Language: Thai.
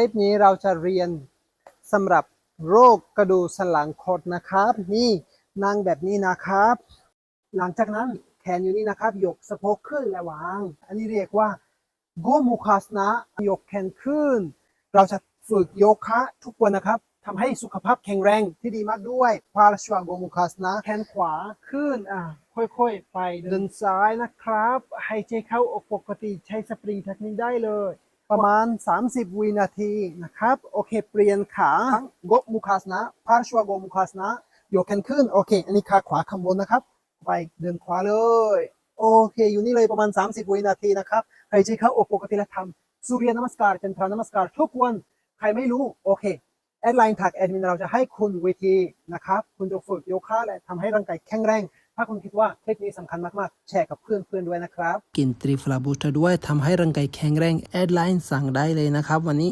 ลิปนี้เราจะเรียนสำหรับโรคกระดูกสันหลังคดนะครับ นี่นั่งแบบนี้นะครับ หลังจากนั้นแขนอยู่นี่นะครับ ยกสะโพกขึ้นและวาง อันนี้เรียกว่าโกมุคัสนะยกแขนขึ้น เราจะฝึกโยคะทุกวันนะครับทำให้สุขภาพแข็งแรงที่ดีมากด้วยพาราชวาโกมุคัสนะแขนขวาขึ้นอะค่อยๆ ไปเดินซ้ายนะครับใหายใจเข้าออกปกติใช้สปริงเทคนิคได้เลย ประมาณ 30 วินาทีนะครับ โอเค เปลี่ยนขาโกมุคัสนะพารชวโกมุคัสนะยกแขนขึ้น โอเค อันนี้ขาขวาข้างบนนะครับ ไปเดินขวาเลย โอเค อยู่นี่เลยประมาณ 30 วินาทีนะครับหายใจเข้าออกปกติและทำสุริยนมัสการจันทรานมัสการทุกวัน ใครไม่รู้ โอเค แอดไลน์ถักแอดมินเราจะให้คุณวิธีนะครับ คุณจะฝึกโยคะและทำให้ร่างกายแข็งแรง ถ้าคุณคิดว่าคลิปนี้สำคัญมาก ๆ แชร์กับเพื่อน ๆ ด้วยนะครับ กินตรีฟลาบูสเตอร์ด้วยทำให้ร่างกายแข็งแรงแอดไลน์สั่งได้เลยนะครับวันนี้